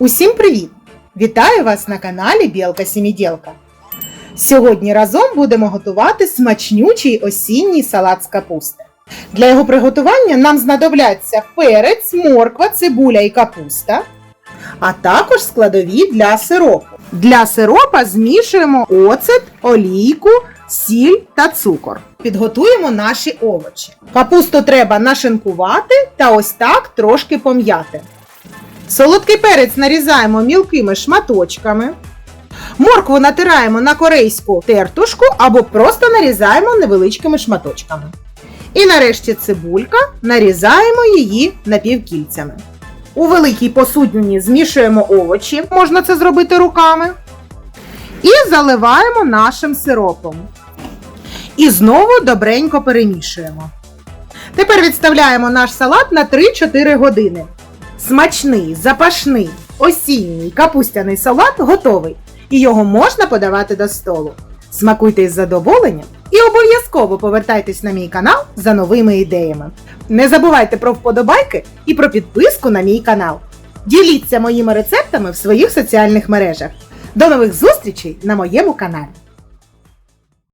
Усім привіт! Вітаю вас на каналі Білка Сімідєлка. Сьогодні разом будемо готувати смачнючий осінній салат з капусти. Для його приготування нам знадобляться перець, морква, цибуля і капуста, а також складові для сиропу. Для сиропа змішуємо оцет, олійку, сіль та цукор. Підготуємо наші овочі. Капусту треба нашинкувати та ось так трошки пом'яти. Солодкий перець нарізаємо мілкими шматочками. Моркву натираємо на корейську тертушку або просто нарізаємо невеличкими шматочками. І нарешті цибулька нарізаємо її напівкільцями. У великій посудині змішуємо овочі, можна це зробити руками. І заливаємо нашим сиропом. І знову добренько перемішуємо. Тепер відставляємо наш салат на 3-4 години. Смачний, запашний, осінній капустяний салат готовий, і його можна подавати до столу. Смакуйте із задоволенням і обов'язково повертайтесь на мій канал за новими ідеями. Не забувайте про вподобайки і про підписку на мій канал. Діліться моїми рецептами в своїх соціальних мережах. До нових зустрічей на моєму каналі!